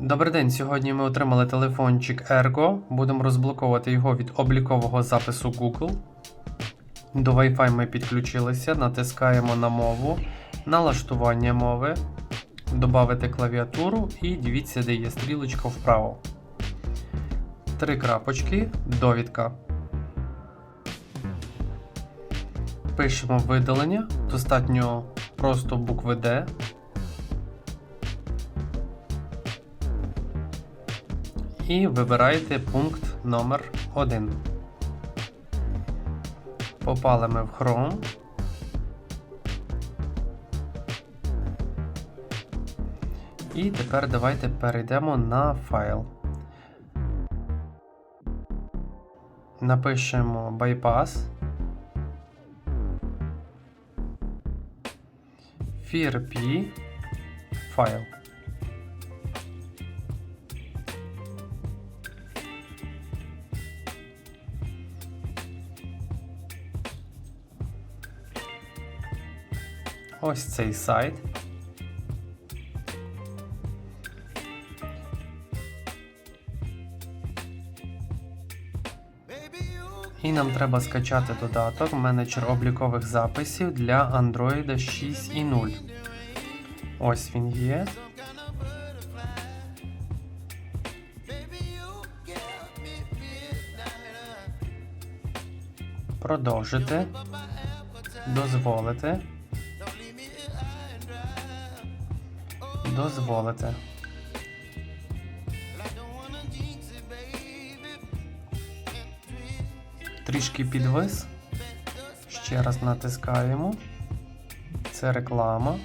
Добрий день. Сьогодні ми отримали телефончик Ergo. Будемо розблоковувати його від облікового запису Google. До Wi-Fi ми підключилися, натискаємо на мову, налаштування мови, додати клавіатуру і дивіться, де є стрілочка вправо. Три крапочки, довідка. Пишемо видалення. Достатньо просто букви D. і вибираєте пункт номер 1. Попали ми в Chrome. І тепер давайте перейдемо на файл. Напишемо bypass. FIRP файл. Ось цей сайт. І нам треба скачати додаток менеджер облікових записів для Android 6.0. Ось він є. Продовжити. Дозволити. Дозволити. Трішки підвис. Ще раз натискаємо. Це реклама.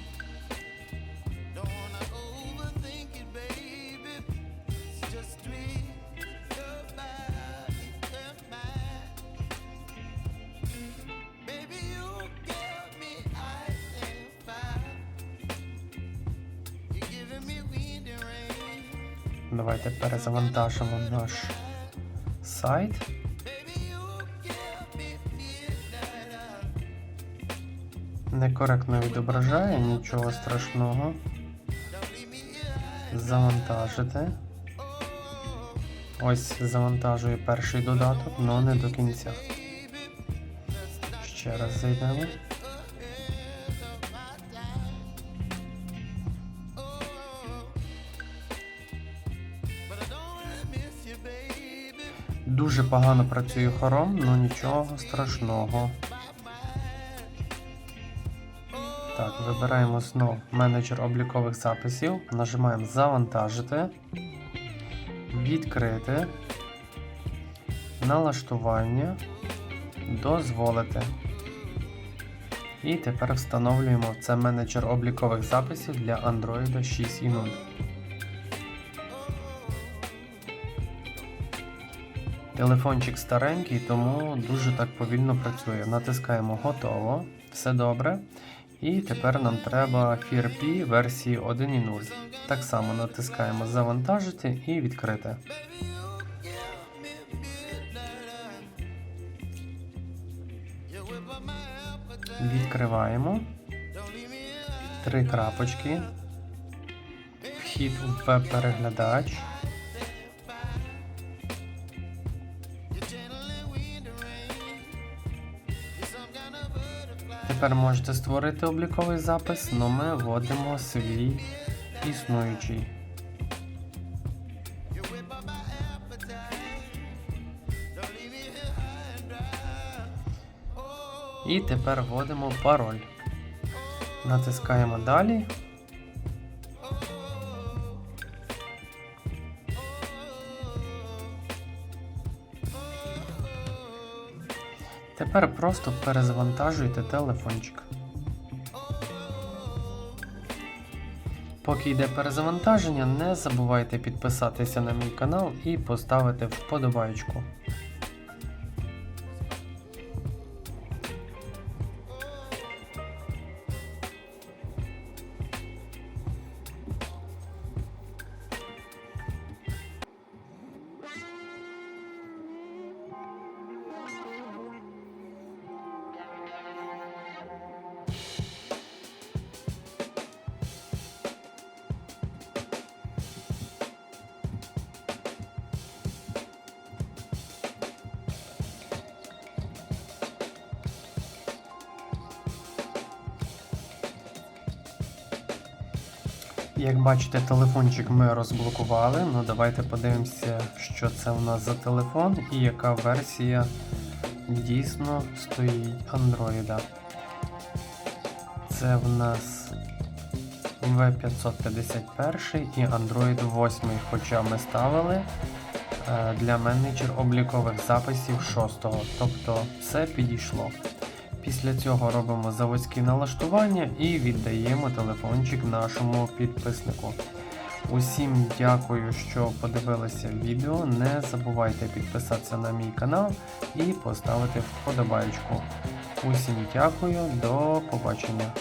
Давайте перезавантажимо наш сайт. Некоректно відображає, нічого страшного. Завантажити. Ось завантажує перший додаток, але не до кінця. Ще раз зайдемо. Дуже погано працює хором, але нічого страшного. Так, вибираємо знову менеджер облікових записів, нажимаємо Завантажити, Відкрити, Налаштування, Дозволити. І тепер встановлюємо це менеджер облікових записів для Android 6.0. Телефончик старенький, тому дуже так повільно працює. Натискаємо Готово. Все добре. І тепер нам треба FIRP версії 1.0. Так само натискаємо Завантажити і відкрити. Відкриваємо. Три крапочки. Вхід у веб-переглядач. Тепер можете створити обліковий запис, але ми вводимо свій існуючий. І тепер вводимо пароль. Натискаємо далі. Тепер просто перезавантажуйте телефончик. Поки йде перезавантаження, не забувайте підписатися на мій канал і поставити вподобайку. Як бачите, телефончик ми розблокували. Ну давайте подивимося, що це в нас за телефон і яка версія дійсно стоїть Android. Це в нас V551 і Android 8, хоча ми ставили е, для менеджер облікових записів 6, тобто все підійшло. Після цього робимо заводські налаштування і віддаємо телефончик нашому підписнику. Усім дякую, що подивилися відео. Не забувайте підписатися на мій канал і поставити вподобайку. Усім дякую, до побачення.